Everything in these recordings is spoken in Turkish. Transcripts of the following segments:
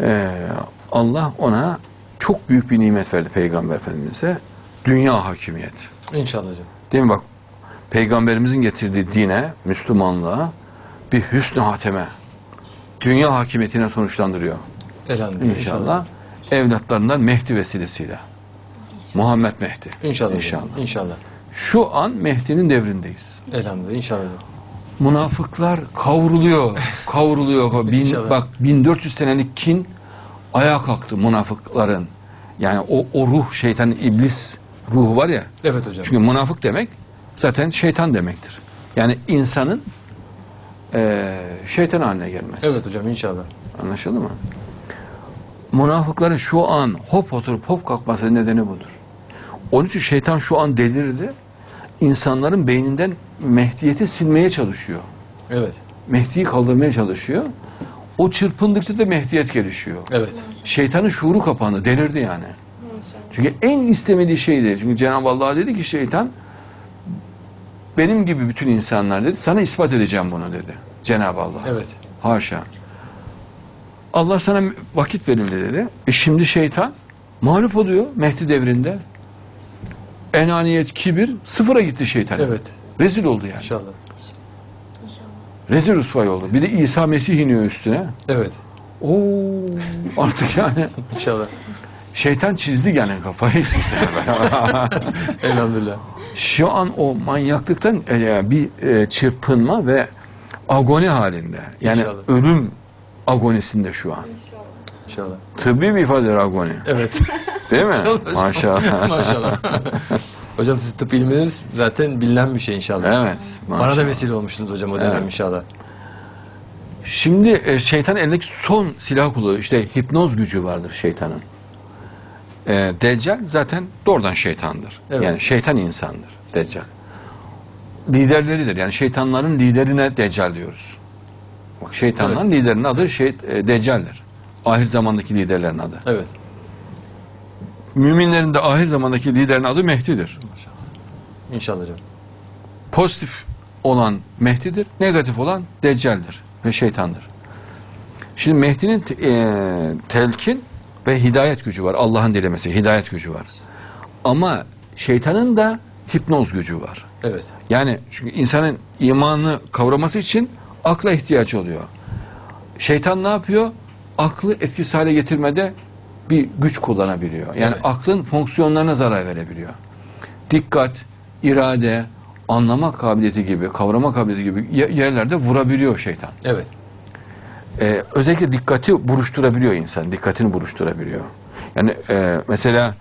Ee, Allah ona çok büyük bir nimet verdi Peygamber Efendimiz'e. Dünya hakimiyet. İnşallah hocam. Değil mi bak? Peygamberimizin getirdiği dine, Müslümanlığa bir hüsnü hateme, dünya hakimiyetine sonuçlandırıyor. Elhamdülillah. İnşallah. Evlatlarından Mehdi vesilesiyle. Muhammed Mehdi. İnşallah. İnşallah. İnşallah. İnşallah. Şu an Mehdi'nin devrindeyiz. Elhamdülillah. İnşallah. Münafıklar kavruluyor, kavruluyor. Bin, bak 1400 senelik kin ayağa kalktı münafıkların. Yani o, o ruh, şeytanın iblis ruhu var ya. Evet hocam. Çünkü münafık demek zaten şeytan demektir. Yani insanın eee şeytan haline gelmez. Evet hocam inşallah. Anlaşıldı mı? Münafıkların şu an hop oturup hop kalkması nedeni budur. Onun için şeytan şu an delirdi. İnsanların beyninden Mehdiyeti silmeye çalışıyor. Evet. Mehdi'yi kaldırmaya çalışıyor. O çırpındıkça da Mehdiyet gelişiyor. Evet. Şeytanın şuuru kapandı, delirdi yani. Çünkü en istemediği şeydi. Çünkü Cenab-ı Allah dedi ki şeytan benim gibi bütün insanlar dedi sana ispat edeceğim bunu dedi. Cenab-ı Allah. Evet. Haşa. Allah sana vakit verildi dedi. E şimdi şeytan mağlup oluyor Mehdi devrinde. Enaniyet, kibir sıfıra gitti şeytan. Evet. Rezil oldu yani. İnşallah. Rezil rüsvay oldu. Bir de İsa Mesih iniyor üstüne. Evet. Oo artık yani İnşallah. şeytan çizdi yani kafayı çizdi. Elhamdülillah. Şu an o manyaklıktan e, bir e, çırpınma ve agoni halinde. Yani İnşallah. ölüm agonisinde şu an. İnşallah. Tıbbi bir ifadedir agoni. Evet. Değil mi? Maşallah. Maşallah. hocam siz tıp ilminiz zaten bilinen bir şey inşallah. Evet. Bana da maşallah. vesile olmuştunuz hocam o dönem Evet. inşallah. Şimdi e, şeytan elindeki son silah kullanıyor. İşte hipnoz gücü vardır şeytanın. E, Deccal zaten doğrudan şeytandır. Evet. Yani şeytan insandır Deccal. Liderleridir. Yani şeytanların liderine Deccal diyoruz. Bak şeytanların liderinin adı şey, e, Deccal'dir. Ahir zamandaki liderlerin adı. Evet. Müminlerin de ahir zamandaki liderin adı Mehdi'dir. İnşallah hocam. Pozitif olan Mehdi'dir, negatif olan Deccal'dir ve şeytandır. Şimdi Mehdi'nin te- e, telkin ve hidayet gücü var. Allah'ın dilemesi, hidayet gücü var. Ama şeytanın da hipnoz gücü var. Evet. Yani çünkü insanın imanını kavraması için akla ihtiyaç oluyor. Şeytan ne yapıyor? Aklı etkisiz hale getirmede bir güç kullanabiliyor. Yani Evet. aklın fonksiyonlarına zarar verebiliyor. Dikkat, irade, anlama kabiliyeti gibi, kavrama kabiliyeti gibi ye- yerlerde vurabiliyor şeytan. Evet. Ee, özellikle dikkati buruşturabiliyor insan, dikkatini buruşturabiliyor. Yani e, mesela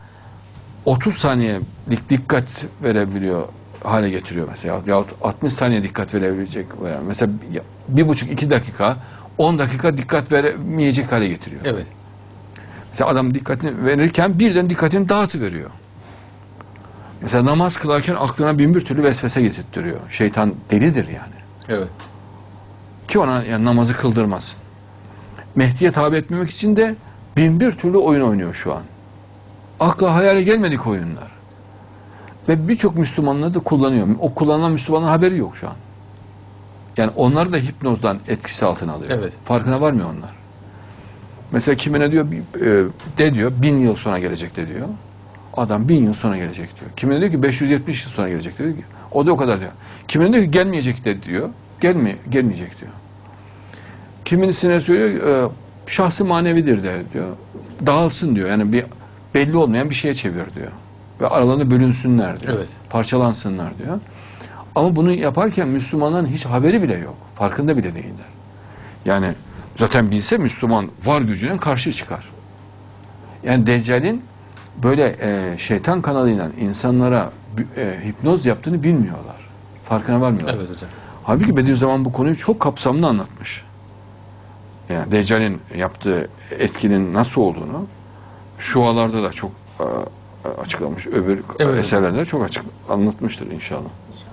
30 saniyelik dikkat verebiliyor hale getiriyor mesela. Yahut 60 saniye dikkat verebilecek. Mesela bir buçuk iki dakika 10 dakika dikkat veremeyecek hale getiriyor. Evet. Mesela adam dikkatini verirken birden dikkatini dağıtıveriyor. Mesela namaz kılarken aklına bin bir türlü vesvese getirtiyor. Şeytan delidir yani. Evet. Ki ona yani namazı kıldırmasın. Mehdi'ye tabi etmemek için de bin bir türlü oyun oynuyor şu an. Akla hayale gelmedik oyunlar. Ve birçok Müslümanlar da kullanıyor. O kullanılan Müslümanların haberi yok şu an. Yani onlar da hipnozdan etkisi altına alıyor. Evet. Farkına varmıyor onlar. Mesela kimine diyor e, de diyor bin yıl sonra gelecek de diyor. Adam bin yıl sonra gelecek diyor. Kimine diyor ki 570 yıl sonra gelecek diyor. O da o kadar diyor. Kimine diyor ki gelmeyecek de diyor. Gelme, gelmeyecek diyor. Kimisine söylüyor e, şahsı manevidir de diyor. Dağılsın diyor. Yani bir belli olmayan bir şeye çevir diyor. Ve aralarında bölünsünler diyor. Evet. Parçalansınlar diyor. Ama bunu yaparken Müslümanların hiç haberi bile yok. Farkında bile değiller. Yani zaten bilse Müslüman var gücüne karşı çıkar. Yani Deccal'in böyle e, şeytan kanalıyla insanlara e, hipnoz yaptığını bilmiyorlar. Farkına varmıyorlar. Evet hocam. Halbuki Bediüzzaman bu konuyu çok kapsamlı anlatmış. Yani Deccal'in yaptığı etkinin nasıl olduğunu şualarda da çok e, açıklamış. Öbür Evet. eserlerde çok açık anlatmıştır inşallah. İnşallah.